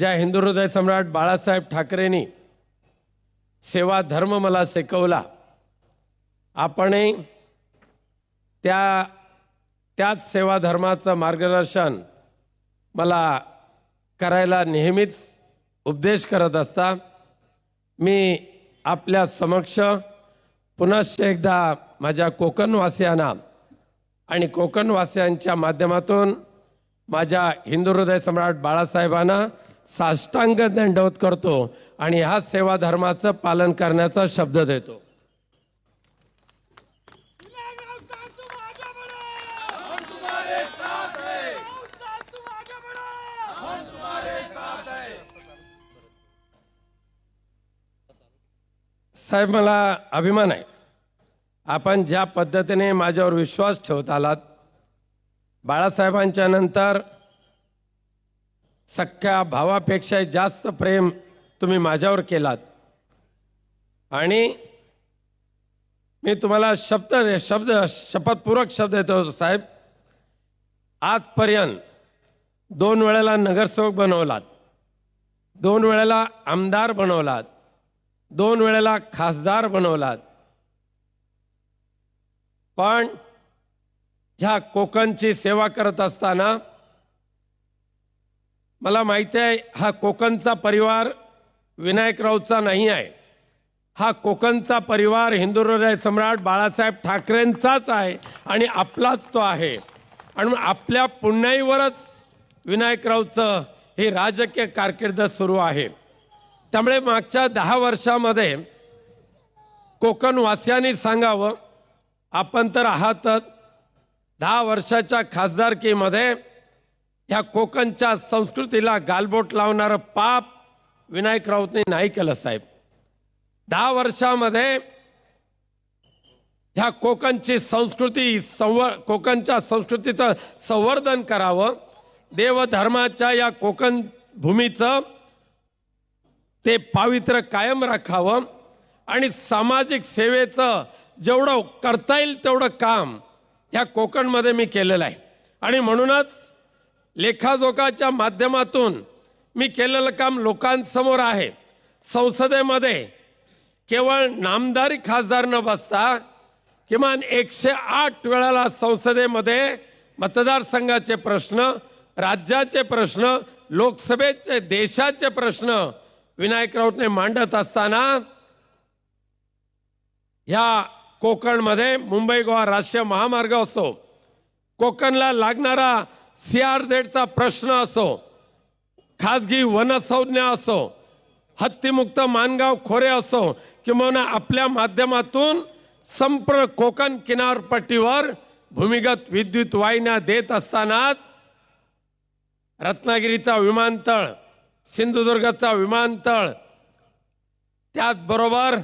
ज्या हिंदू हृदय सम्राट बाळासाहेब ठाकरेंनी सेवा धर्म मला शिकवला आपणही त्या त्याच सेवा धर्माचं मार्गदर्शन मला करायला नेहमीच उपदेश करत असता. मी आपल्या समक्ष पुनश्च एकदा माझ्या कोकणवासियांना आणि कोकणवासियांच्या माध्यमातून माझ्या हिंदू हृदय सम्राट बाळासाहेबांना साष्टांग दंडवत करतो आणि ह्या सेवा धर्माचं पालन करण्याचा शब्द देतो. साहेब मला अभिमान आहे. आपण ज्या पद्धतीने माझ्यावर विश्वास ठेवत आलात बाळासाहेबांच्या नंतर सख्या भावापेक्षा जास्त प्रेम तुम्ही माझ्यावर केलात. आणि मी तुम्हाला शब्द शब्द शपथपूर्वक शब्द देतो साहेब. आजपर्यंत दोन वेळेला नगरसेवक बनवलात. दोन वेळेला आमदार बनवलात. दोन वेळेला खासदार बनवलात. पण ह्या कोकणची सेवा करत असताना मला माहिती आहे हा कोकणचा परिवार विनायकरावचा नाही आहे. हा कोकणचा परिवार हिंदू हृदय सम्राट बाळासाहेब ठाकरेंचाच आहे आणि आपलाच तो आहे. आणि आपल्या पुण्याईवरच विनायकरावचं ही राजकीय कारकीर्द सुरू आहे. त्यामुळे मागच्या दहा वर्षामध्ये कोकणवासियांनी सांगावं आपण तर आहातच. दहा वर्षाच्या खासदारकीमध्ये ह्या कोकणच्या संस्कृतीला गालबोट लावणारं पाप विनायक राऊतने नाही केलं साहेब. दहा वर्षामध्ये ह्या कोकणची संस्कृती संवर कोकणच्या संस्कृतीचं संवर्धन करावं देवधर्माच्या या कोकण भूमीचं ते पावित्र्य कायम राखावं आणि सामाजिक सेवेचं जेवढं करता येईल तेवढं काम ह्या कोकणमध्ये मी केलेलं आहे. आणि म्हणूनच लेखाजोखाच्या माध्यमातून मी केलेलं काम लोकांसमोर आहे. संसदेमध्ये केवळ नामदारी खासदार न बसता किमान एकशे आठ वेळाला संसदेमध्ये मतदारसंघाचे प्रश्न राज्याचे प्रश्न लोकसभेचे देशाचे प्रश्न विनायक राऊतने मांडत असताना ह्या कोकणमध्ये मुंबई गोवा राष्ट्रीय महामार्ग असो कोकणला लागणारा सी आर झेडचा प्रश्न असो खाजगी वनसंज्ञा असो हत्तीमुक्त मानगाव खोरे असो किंवा आपल्या माध्यमातून संप्र कोकण किनारपट्टीवर भूमिगत विद्युत वाहिन्या देत असतानाच रत्नागिरीचा विमानतळ सिंधुदुर्गचा विमानतळ त्याचबरोबर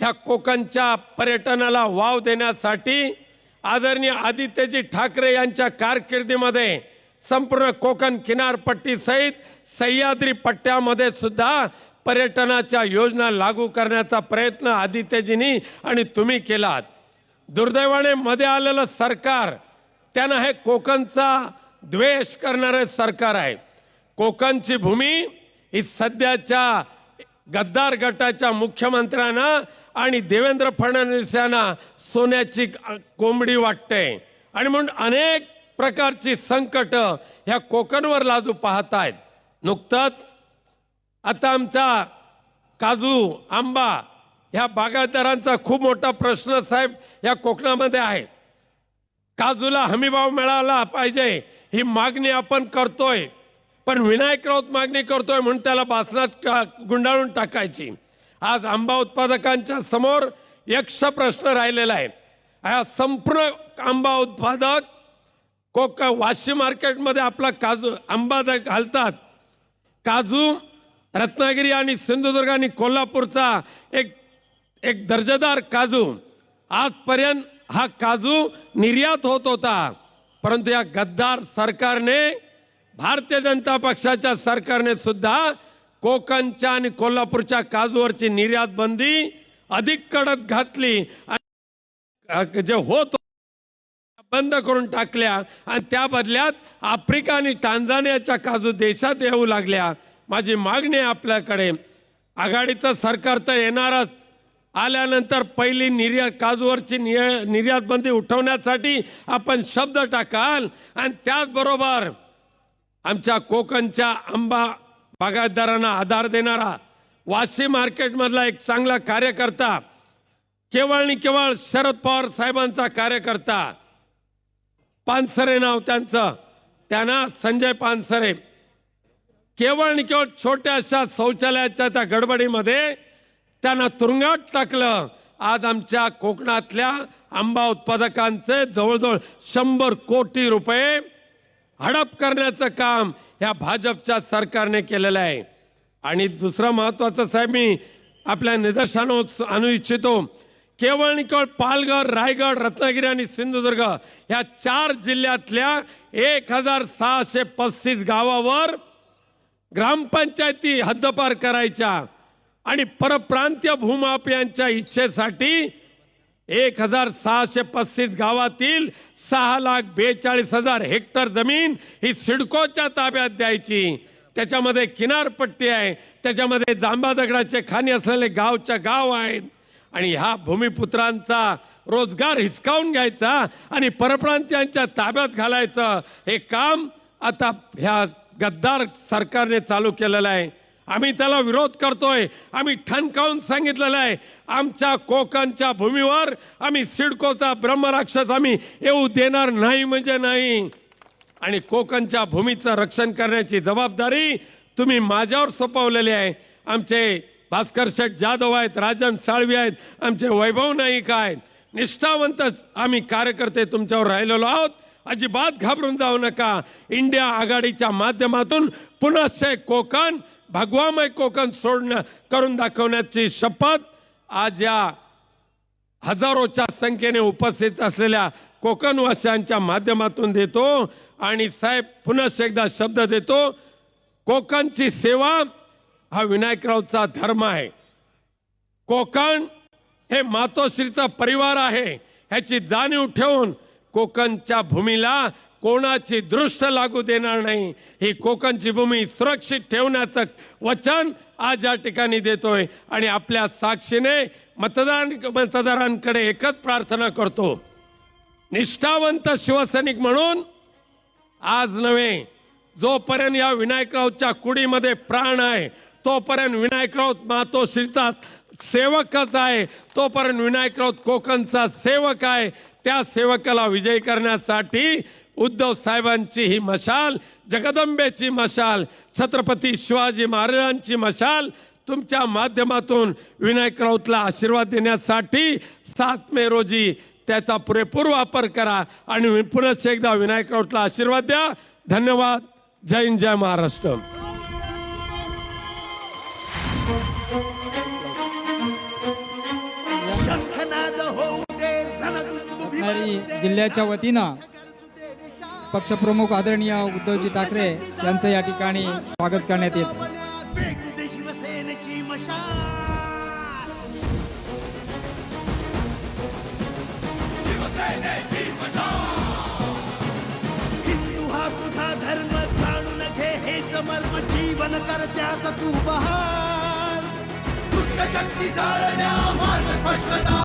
ह्या कोकणच्या पर्यटनाला वाव देण्यासाठी आदरणीय आदित्यजी ठाकरे यांच्या कारकिर्दीमध्ये संपूर्ण कोकण किनारपट्टी सहित सह्याद्री पट्ट्यामध्ये सुद्धा पर्यटनाच्या योजना लागू करण्याचा प्रयत्न आदित्यजींनी आणि तुम्ही केलात. दुर्दैवाने मध्ये आलेलं सरकार त्यानं हे कोकणचा द्वेष करणारं सरकार आहे. कोकणची भूमी ही सध्याच्या गद्दार गटाच्या मुख्यमंत्र्यांना आणि देवेंद्र फडणवीस यांना सोन्याची कोंबडी वाटते. आणि म्हणून अनेक प्रकारची संकट ह्या कोकणवर लाजू पाहत आहेत नुकतंच आता आमचा काजू आंबा ह्या बागायतदारांचा खूप मोठा प्रश्न साहेब या कोकणामध्ये आहे. काजूला हमीभाव मिळाला पाहिजे ही मागणी आपण करतोय. पण विनायक राऊत मागणी करतोय म्हणून त्याला बासनात का गुंडाळून टाकायची. आज आंबा उत्पादकांच्या समोर यक्ष प्रश्न राहिलेला आहे. हा संपूर्ण आंबा उत्पादक कोक वाशी मार्केटमध्ये आपला काजू आंबा घालतात काजू रत्नागिरी आणि सिंधुदुर्ग आणि कोल्हापूरचा एक एक दर्जेदार काजू. आजपर्यंत हा काजू निर्यात होत होता. परंतु या गद्दार सरकारने भारतीय जनता पक्षाच्या सरकारने सुद्धा कोकणच्या आणि कोल्हापूरच्या काजूवरची निर्यात बंदी अधिक कडक घातली आणि जे होत बंद करून टाकल्या आणि त्या बदल्यात आफ्रिका आणि टांझानियाच्या काजू देशात येऊ लागल्या. माझी मागणी आहे आपल्याकडे. आघाडीचं सरकार तर येणारच. आल्यानंतर पहिली निर्यात काजूवरची निर्यात बंदी उठवण्यासाठी आपण शब्द टाकाल आणि त्याचबरोबर आमच्या कोकणच्या आंबा बागायतदारांना आधार देणारा वाशी मार्केटमधला एक चांगला कार्यकर्ता केवळ आणि केवळ शरद पवार साहेबांचा कार्यकर्ता. पानसरे नाव त्यांचं. त्यांना संजय पानसरे. केवळ आणि केवळ छोट्याशा शौचालयाच्या त्या गडबडीमध्ये त्यांना तुरुंगात टाकलं. आज आमच्या कोकणातल्या आंबा उत्पादकांचे जवळजवळ शंभर कोटी रुपये हडप करण्याचं काम ह्या भाजपच्या सरकारने केलेलं आहे. आणि दुसरं महत्वाचं साहेब मी आपल्या निदर्शनास आणू इच्छितो केवळ आणि केवळ पालघर रायगड रत्नागिरी आणि सिंधुदुर्ग या चार जिल्ह्यातल्या एक हजार सहाशे पस्तीस गावावर ग्रामपंचायती हद्दपार करायच्या आणि परप्रांतीय भूमाफियांच्या इच्छेसाठी एक हजार सहाशे पस्तीस गावातील सहा लाख बेचाळीस हजार हेक्टर जमीन ही सिडकोच्या ताब्यात द्यायची. त्याच्यामध्ये किनारपट्टी आहे. त्याच्यामध्ये जांबा दगडाचे खाणी असलेले गावच्या गाव आहेत. आणि ह्या भूमिपुत्रांचा रोजगार हिसकावून घ्यायचा आणि परप्रांतीयांच्या ताब्यात घालायचं. हे काम आता ह्या गद्दार सरकारने चालू केलेलं आहे. आम्ही त्याला विरोध करतोय. आम्ही ठणकावून सांगितलेलं आहे. आमच्या कोकणच्या भूमीवर आम्ही सिडकोचा ब्रह्मराक्षस आम्ही येऊ देणार नाही म्हणजे नाही. आणि कोकणच्या भूमीचं रक्षण करण्याची जबाबदारी तुम्ही माझ्यावर सोपवलेली आहे. आमचे भास्कर शेठ जाधव आहेत राजन साळवी आहेत आमचे वैभव नाईक आहेत. निष्ठावंत आम्ही कार्यकर्ते तुमच्यावर राहिलेलो आहोत. अजिबात घाबरून जाऊ नका. इंडिया आघाडीच्या माध्यमातून पुनश्च कोकण भगवामय कोकण सोडणं करून दाखवण्याची शपथ आज या हजारोच्या संख्येने उपस्थित असलेल्या कोकणवासियांच्या माध्यमातून देतो. आणि साहेब पुनश्च एकदा शब्द देतो. कोकणची सेवा हा विनायकरावचा धर्म आहे. कोकण हे मातोश्रीचा परिवार आहे. ह्याची जाणीव ठेवून कोकणच्या भूमीला कोणाची दृष्ट लागू देणार नाही. ही कोकणची भूमी सुरक्षित ठेवण्याचं वचन आज या ठिकाणी देतोय. आणि आपल्या साक्षीने मतदान मतदारांकडे एकच प्रार्थना करतो. निष्ठावंत शिवसैनिक म्हणून आज नव्हे जोपर्यंत या विनायकरावच्या कुडीमध्ये प्राण आहे तोपर्यंत विनायकराव मातोश्रीचा सेवकच आहे तोपर्यंत विनायकराव कोकणचा सेवक आहे. त्या सेवकाला विजयी करण्यासाठी उद्धव साहेबांची ही मशाल जगदंबेची मशाल छत्रपती शिवाजी महाराजांची मशाल तुमच्या माध्यमातून विनायक राऊतला आशीर्वाद देण्यासाठी सात मे रोजी त्याचा पुरेपूर वापर करा आणि पुनश्च एकदा विनायक राऊतला आशीर्वाद द्या. धन्यवाद. जय हिंद जय महाराष्ट्र. रणदुंदुभी जिल्ह्याच्या वतीनं पक्षप्रमुख आदरणीय उद्धवजी ठाकरे यांचं या ठिकाणी स्वागत करण्यात येत हिंदू हा तुझा धर्म जाणून घे हे मर्म जीवन करत्यास तू बहाल दुष्ट शक्ती जाळण्या मार्ग स्पष्टता